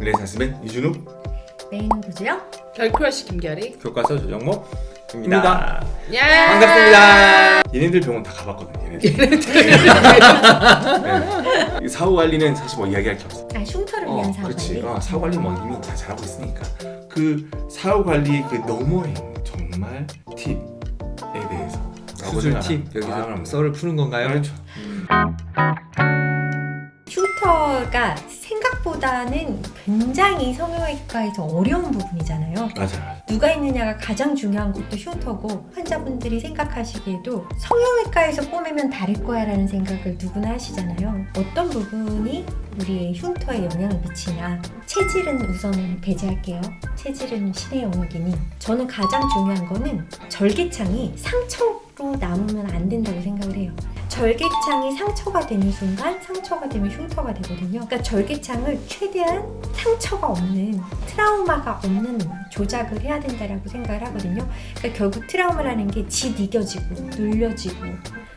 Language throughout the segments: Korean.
릴레이션스맨 이준욱 메인은 보조요? 별크러쉬 김결이. 교과서 조정목입니다. 입니다. 야! 반갑습니다. 얘네들 병원 다 가봤거든요. 얘네들. 네. 이 사후 관리는 사실 뭐 이야기할 게 없어. 아 흉터를 어, 위한 사고 그렇지. 어, 사후 관리 뭐 이미 다 잘하고 있으니까. 그 사후 관리 그 너머에 있는 정말 팁에 대해서 수술 팁 여기서 아, 썰을 푸는 건가요? 그렇죠. 흉터가 생각보다는 굉장히 성형외과에서 어려운 부분이잖아요. 맞아. 누가 있느냐가 가장 중요한 것도 흉터고 환자분들이 생각하시기에도 성형외과에서 꼬매면 다를 거야 라는 생각을 누구나 하시잖아요. 어떤 부분이 우리의 흉터에 영향을 미치냐. 체질은 우선 배제할게요. 체질은 신의 영역이니 저는 가장 중요한 거는 절개창이 상처로 남으면 안 된다고 생각을 해요. 절개창이 상처가 되는 순간 상처가 되면 흉터가 되거든요. 그러니까 절개창을 최대한 상처가 없는 트라우마가 없는 조작을 해야 된다라고 생각을 하거든요. 그러니까 결국 트라우마라는 게 짓이겨지고 눌려지고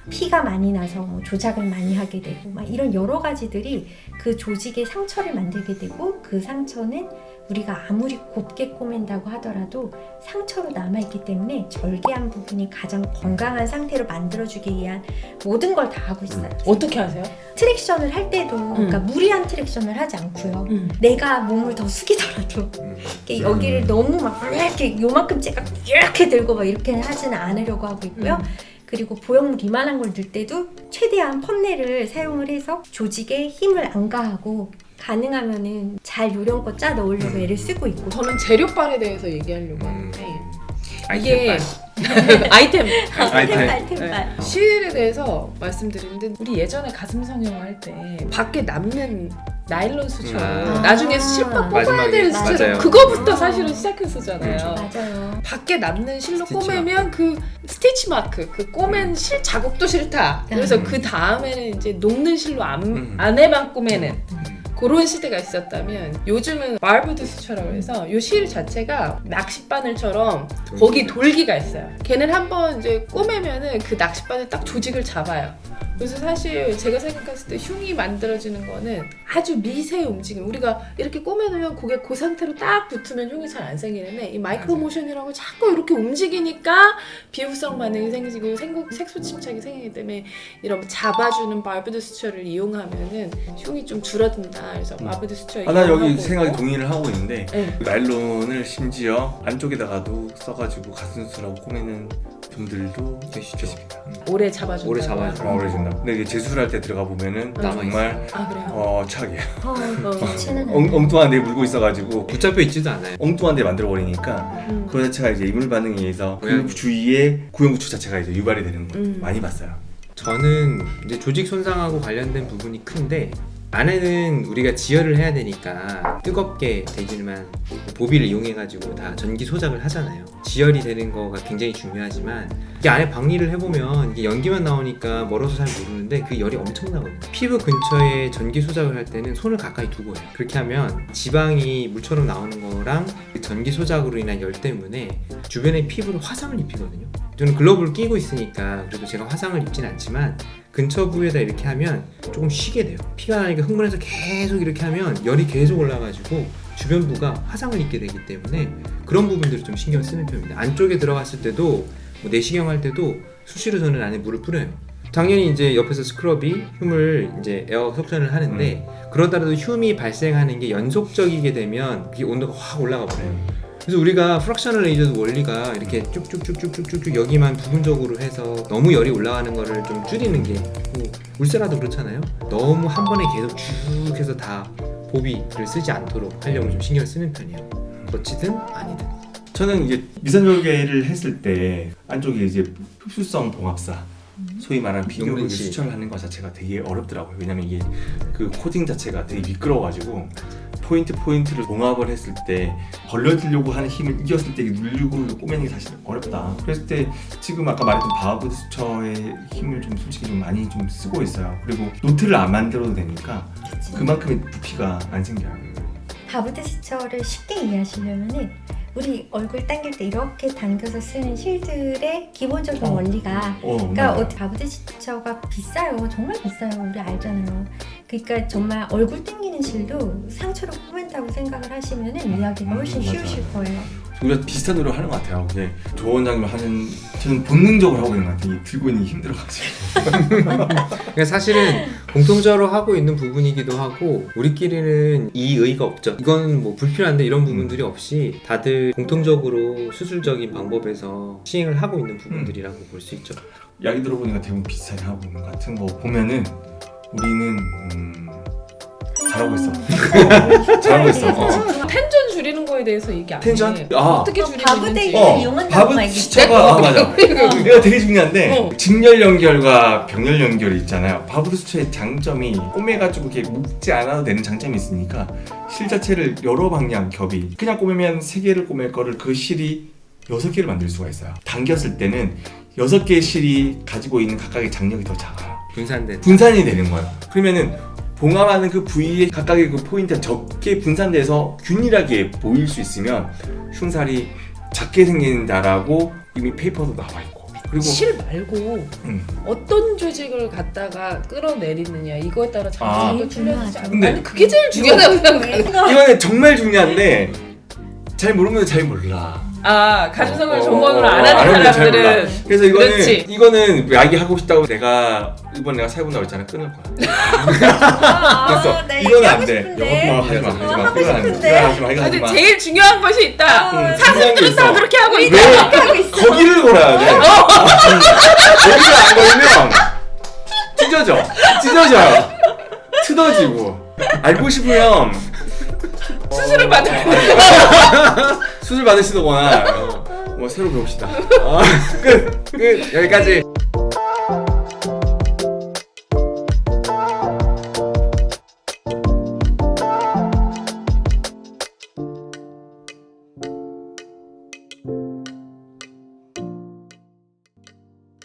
피가 많이 나서 뭐 조작을 많이 하게 되고 막 이런 여러 가지들이 그 조직에 상처를 만들게 되고 그 상처는 우리가 아무리 곱게 꼬맨다고 하더라도 상처로 남아있기 때문에 절개한 부분이 가장 건강한 상태로 만들어주기 위한 모든 걸 다 하고 있어요. 어떻게 하세요? 트랙션을 할 때도 그러니까 무리한 트랙션을 하지 않고요. 음. 내가 몸을 더 숙이더라도 음. 이렇게 여기를 너무 막 이렇게 요만큼 제가 이렇게 들고 막 이렇게 하지는 않으려고 하고 있고요. 음. 그리고 보형물 이만한 걸 넣을 때도 최대한 펌넬을 사용을 해서 조직에 힘을 안 가하고 가능하면은 잘 요령껏 짜 넣으려고 애를 쓰고 있고 저는 재료빨에 대해서 얘기하려고 음. 하는데 아이템 이게 빨. 아이템 아이템. 네. 실에 대해서 말씀드리는데 우리 예전에 가슴 성형할 때 밖에 남는 나일론 수저 아. 나중에 실밥 뽑아야 마지막에. 되는 수저 맞아요. 그거부터 사실은 시작했었잖아요. 그렇죠. 맞아요. 밖에 남는 실로 스티치 꼬매면 그 스티치 마크, 그 꼬맨 실 자국도 싫다. 그래서 음. 그 다음에는 이제 녹는 실로 안, 음. 안에만 꼬매는 음. 그런 시대가 있었다면 요즘은 바르브드 수처라고 해서 요 실 자체가 낚싯바늘처럼 거기 돌기가 있어요. 걔는 한번 이제 꼬매면은 그 낚싯바늘 딱 조직을 잡아요. 그래서 사실 제가 생각했을 때 흉이 만들어지는 거는 아주 미세의 움직임. 우리가 이렇게 꼬매놓으면 그게 그 상태로 딱 붙으면 흉이 잘 안 생기는데 이 마이크로 모션이라고 자꾸 이렇게 움직이니까 비후성 반응이 생기고 생국, 색소 침착이 생기기 때문에 이런 잡아주는 바르브드 수처를 이용하면은 흉이 좀 줄어든다. 그래서 음. 바르브드 수처 아, 나 여기 생각에. 동의를 하고 있는데 네. 나일론을 심지어 안쪽에다가도 써가지고 가슴 수술하고 꼬매는 분들도 계시죠. 계십니다. 음. 오래 잡아준다. 오래 잡아줘. 어, 오래 준다. 근데 이게 재수술할 때 들어가 보면은 남아 정말 아 그래요? 어 최악이에요. 어, 엉, 않아요. 엉뚱한 데 물고 있어가지고 붙잡혀 있지도 않아요. 엉뚱한 데 만들어 버리니까 음. 그 자체가 이제 이물 반응에 의해서 그 고양이. 주위에 고형부추 자체가 이제 유발이 되는 거 음. 많이 봤어요. 저는 이제 조직 손상하고 관련된 부분이 큰데 안에는 우리가 지혈을 해야 되니까 뜨겁게 되지만 보비를 이용해가지고 다 전기 소작을 하잖아요. 지혈이 되는 거가 굉장히 중요하지만 이게 안에 박리를 해보면 이게 연기만 나오니까 멀어서 잘 모르는데 그 열이 엄청나거든요. 피부 근처에 전기 소작을 할 때는 손을 가까이 두고 해요. 그렇게 하면 지방이 물처럼 나오는 거랑 그 전기 소작으로 인한 열 때문에 주변의 피부를 화상을 입히거든요. 저는 글러브를 끼고 있으니까 그래도 제가 화상을 입진 않지만 근처 부위에다 이렇게 하면 조금 쉬게 돼요. 피가 나니까 흥분해서 계속 이렇게 하면 열이 계속 올라가지고 주변부가 화상을 입게 되기 때문에 그런 부분들을 좀 신경 쓰는 편입니다. 안쪽에 들어갔을 때도 뭐 내시경 할 때도 수시로 저는 안에 물을 뿌려요. 당연히 이제 옆에서 스크럽이 흉을 이제 에어 석션을 하는데 그러다라도 흉이 발생하는 게 연속적이게 되면 그게 온도가 확 올라가 버려요. 그래서 우리가 프락셔널 레이저도 원리가 이렇게 쭉쭉쭉쭉쭉쭉 여기만 부분적으로 해서 너무 열이 올라가는 거를 좀 줄이는 게 뭐, 울세라도 그렇잖아요. 너무 한 번에 계속 쭉 해서 다 보비를 쓰지 않도록 하려고 좀 신경 쓰는 편이에요. 그렇지든 아니든. 저는 이제 미선절개를 했을 때 안쪽에 이제 흡수성 봉합사 소위 말하는 비교를 용근실. 수출을 하는 것 자체가 되게 어렵더라고요. 왜냐면 이게 그 코딩 자체가 되게 미끄러워가지고 포인트 포인트를 봉합을 했을 때 벌려지려고 하는 힘을 이겼을 때 눌리고 꼬매는 게 사실 어렵다. 그랬을 때 지금 아까 말했던 바우드 수처의 힘을 좀 솔직히 좀 많이 좀 쓰고 있어요. 그리고 노트를 안 만들어도 되니까. 그만큼의 부피가 안 생겨요. 바브드 시처를 쉽게 이해하시려면은 우리 얼굴 당길 때 이렇게 당겨서 쓰는 실들의 기본적인 어. 원리가 어, 그러니까 맞아요. 어, 바브드 시처가 비싸요 정말 비싸요 우리 알잖아요 그러니까 정말 얼굴 땡기는 실도 상처로 꼬맨다고 생각을 하시면 이야기가 훨씬 음, 쉬우실 거예요. 우리가 비슷한 노력을 하는 것 같아요. 그게 조 원장님 하는 저는 본능적으로 하고 있는 것 같아요. 이 들고 있는 게 힘들어가지고. 그러니까 사실은 공통적으로 하고 있는 부분이기도 하고 우리끼리는 이의가 없죠. 이건 뭐 불필요한데 이런 부분들이 없이 다들 공통적으로 수술적인 방법에서 시행을 하고 있는 부분들이라고 볼 수 있죠. 이야기 들어보니까 대부분 비슷하게 하고 있는 것 같은 거 보면은 우리는 음, 잘하고 있어. 잘하고 있어. 어. 텐션 줄이는 거에 대해서 얘기 안 해. 텐션? 아. 어떻게 어, 줄이는지. 바브데이를 어, 막 얘기- 수차가 아, 맞아. 이거 되게 중요한데 어. 직렬 연결과 병렬 연결이 있잖아요. 바브드 수초의 장점이 꼬매가지고 이렇게 묶지 않아도 되는 장점이 있으니까 실 자체를 여러 방향 겹이 그냥 꼬매면 세 개를 꼬맬 거를 그 실이 여섯 개를 만들 수가 있어요. 당겼을 때는 여섯 개의 실이 가지고 있는 각각의 장력이 더 작아요. 분산된 분산이 되는 거예요. 그러면은 봉합하는 그 부위의 각각의 그 포인트가 적게 분산돼서 균일하게 보일 수 있으면 흉살이 작게 생긴다라고 이미 페이퍼도 나와 있고 그리고 실 말고 음. 어떤 조직을 갖다가 끌어내리느냐 이거에 따라 아. 장점도 틀려지지 않나? 근데 아니 그게 제일 중요하다고 생각해. 이거는 정말 중요한데 잘 모르면 잘 몰라. 아 가주성을 어, 전문으로 어, 안 어, 안 하는 사람들은. 그래서 이거는 그렇지. 이거는 이야기 하고 싶다고 내가 이번 내가 세번 나왔잖아 끊을 거야. 아, 됐어. 나 이거는 얘기하고 안 돼. 싶은데. 어, 하지 마, 하지 마. 하고 안 돼. 싶은데. 그건 하지 마. 이거 하지 근데 마. 제일 중요한 것이 있다. 음, 중요한 게 사슴들은 다 있어. 그렇게 하고 왜? 있다. 하고 있어. 거기를 걸어야 돼. 거기를 안 걸면 찢어져. 찢어져요. 틀어지고. 알고 싶으면 수술을 받아. 수술 받으시거나 뭐 새로 배웁시다. 어, 끝. 끝. 여기까지.